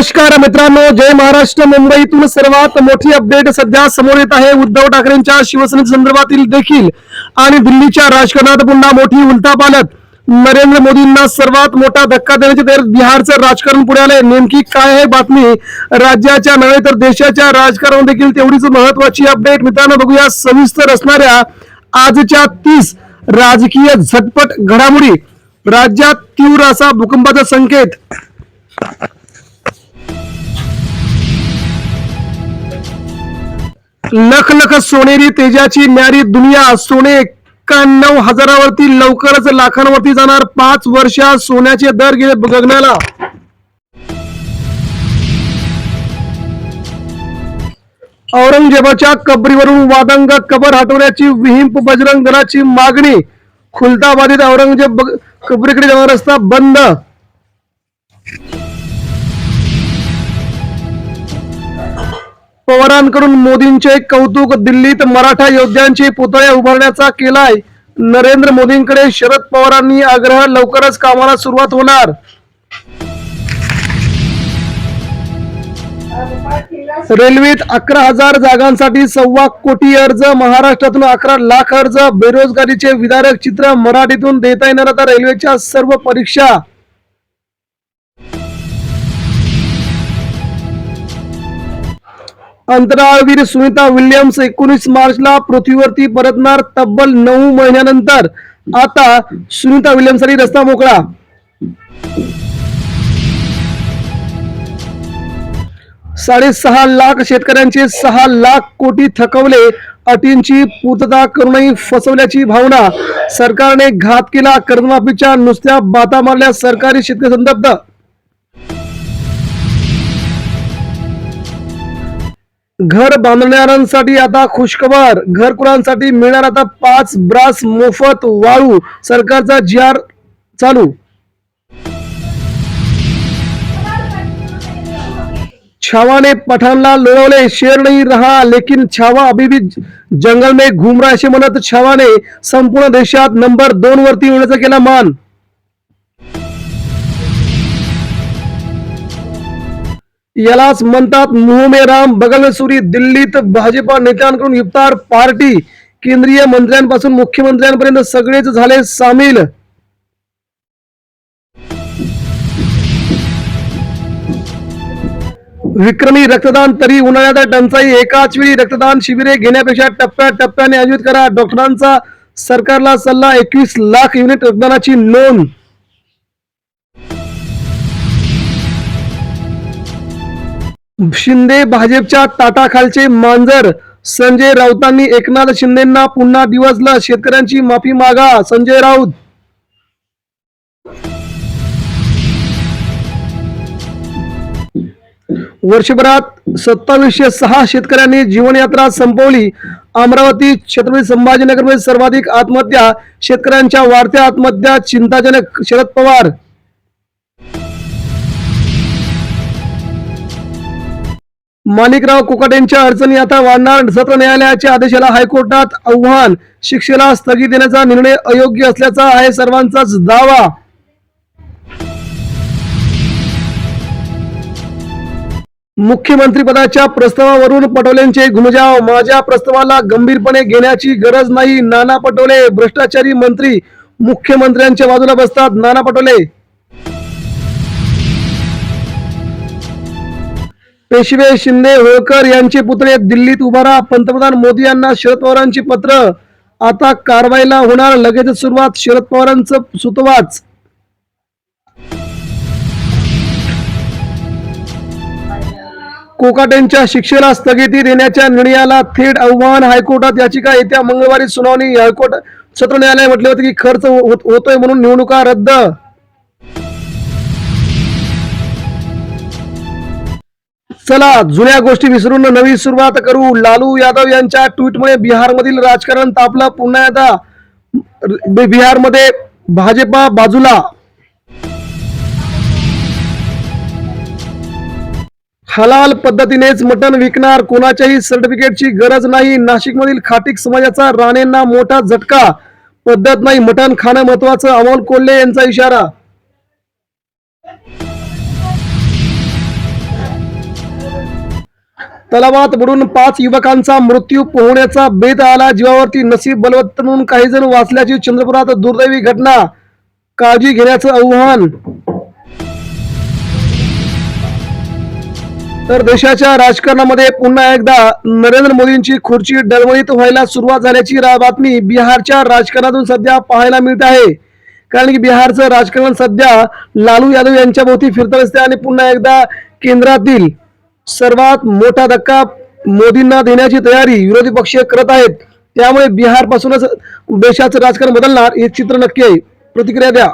नमस्कार मित्रांनो जय महाराष्ट्र. मुंबईतून सर्वात मोठी अपडेट सध्या समोर येत आहे. उद्धव ठाकरेंच्या शिवसेने संदर्भातील देखील आणि दिल्लीच्या राजकारणात पुन्हा मोठी उलटापालट नरेंद्र मोदींना सर्वात मोठा धक्का देण्याची तयार बिहारचं राजकारण पुढे आलंय. नेमकी काय आहे बातमी? राज्याच्या नव्हे तर देशाच्या राजकारण देखील तेवढीच महत्वाची अपडेट. मित्रांनो बघूया. सविस्तर असणाऱ्या आजच्या तीस राजकीय झटपट घडामोडी. राज्यात तीव्र असा भूकंपाचा संकेत. लख लख सोनेरी तेजाची न्यारी दुनिया सोने एक्क्याण्णव हजारावरती लवकरच लाखांवरती जाणार पाच वर्षात सोन्याचे दर गेले गगनाला औरंगजेबाच्या कबरीवरून वादंग कबर हटवण्याची विहिंप बजरंग दलाची मागणी. खुलताबादीत औरंगजेब कबरीकडे जाणारा रस्ता बंद. पवारांकडून मोदींचे कौतुक दिल्लीत मराठा योद्ध्यांचे पुतळे उभारण्याचा केलाय. नरेंद्र मोदींकडे शरद पवारांनी आग्रह लवकरच कामाला सुरुवात होणार. रेल्वेत अकरा हजार जागांसाठी सव्वा कोटी अर्ज महाराष्ट्रातून अकरा लाख अर्ज बेरोजगारीचे विदारक चित्र मराठीतून देता येणार आता रेल्वेच्या सर्व परीक्षा. अंतराळवीर सुनीता विल्यम्स एकोणीस मार्चला पृथ्वीवरती परतणार तब्बल नऊ महिन्यानंतर. आता सुनीता विल्यम्ससाठी रस्ता मोकळा. साडेसहा लाख शेतकऱ्यांचे सहा लाख कोटी थकवले. अटींची पूर्तता करूनही फसवल्याची भावना. सरकारने घात केला कर्जमाफीच्या नुसत्या बाता मारल्या सरकारी शेतकरी संतप्त घर बांधणाऱ्यांसाठी आता खुशखबर. घरकुलांसाठी मिळणार आता पाच ब्रास मोफत वाळू. सरकारचा जी आर चालू. छावाने पठाणला लोळवले शेर नहीं रहा लेकिन छावा अभी भी जंगल में घूम रहा असे म्हणत छावाने संपूर्ण देशात नंबर दोन वरती येण्याचा केला मान. यालाच म्हणतात मुहमेराम बगलसुरी दिल्लीत भाजपा नेत्यांकडून इफ्तार पार्टी. केंद्रीय मंत्र्यांपासून मुख्यमंत्र्यांपर्यंत सगळेच झाले सामील. विक्रमी रक्तदान तरी उन्हाळ्यात टंचाई. एकाच वेळी रक्तदान शिबिरे घेण्यापेक्षा टप्प्याटप्प्याने आयोजित करा. डॉक्टरांचा सरकारला सल्ला एकवीस लाख युनिट रक्तदानाची नोंद. शिंदे भाजपच्या ताटाखालचे मांजर. संजय राऊतांनी एकनाथ शिंदेना पुन्हा दिवसला शेतकऱ्यांची माफी मागा. संजय राऊत. वर्षभरात सत्तावीसशे सहा शेतकऱ्यांनी जीवनयात्रा संपवली. अमरावती छत्रपती संभाजीनगरमध्ये सर्वाधिक आत्महत्या शेतकऱ्यांच्या वाढत्या आत्महत्या चिंताजनक शरद पवार माणिकराव कोकाटेंच्या अडचणी आता वाढणार. सत्र न्यायालयाच्या आदेशाला हायकोर्टात आव्हान. शिक्षेला स्थगित देण्याचा निर्णय अयोग्य असल्याचा आहे सर्वांचाच दावा. मुख्यमंत्री पदाच्या प्रस्तावावरून पटोलेंचे घुमजाव. माझ्या प्रस्तावाला गंभीरपणे घेण्याची गरज नाही. नाना पटोले भ्रष्टाचारी मंत्री. मुख्यमंत्र्यांच्या बाजूला बसतात नाना पटोले. पेशवे शिंदे होळकर यांचे पुतळे दिल्लीत उभारा पंतप्रधान मोदी यांना शरद पवारांची पत्र. आता कारवाईला होणार. लगेच सुरुवात. शरद पवारांचं सुतवाच. कोकाटेंच्या शिक्षेला स्थगिती देण्याच्या निर्णयाला थेट आव्हान हायकोर्टात. याचिका येत्या मंगळवारी सुनावणी. हायकोर्ट सत्र न्यायालय म्हटले होते की खर्च होत- होतोय म्हणून निवडणुका रद्द चला जुन्या गोष्टी विसरून नवी सुरुवात करू. लालू यादव यांच्या ट्विटमुळे बिहारमधील राजकारण तापलं. पुन्हा एकदा बिहारमध्ये भाजपा बाजूला. हलाल पद्धतीनेच मटण विकणार. कोणाच्याही सर्टिफिकेटची गरज नाही. नाशिकमधील खाटिक समाजाचा राणेंना मोठा झटका. पद्धत नाही मटण खाणं महत्वाचं अमोल कोल्हे यांचा इशारा. तलावात बुडून पाच युवकांचा मृत्यू पोहण्याचा बेत आला जीवावरती नसीब बलवत्त म्हणून काही जण वाचल्याची चंद्रपुरात दुर्दैवी घटना. काळजी घेण्याचं आव्हान. तर देशाच्या राजकारणामध्ये पुन्हा एकदा नरेंद्र मोदींची खुर्ची डळमळीत व्हायला सुरुवात झाल्याची बातमी बिहारच्या राजकारणातून सध्या पाहायला मिळत आहे. कारण की बिहारचं राजकारण सध्या लालू यादव यांच्या भोवती फिरत असते आणि पुन्हा एकदा केंद्रातील सर्वात मोठा धक्का मोदींना देण्याची तयारी विरोधी पक्ष करत आहेत. त्यामुळे बिहारपासूनच देशाचं राजकारण बदलणार हे चित्र नक्की आहे. प्रतिक्रिया द्या.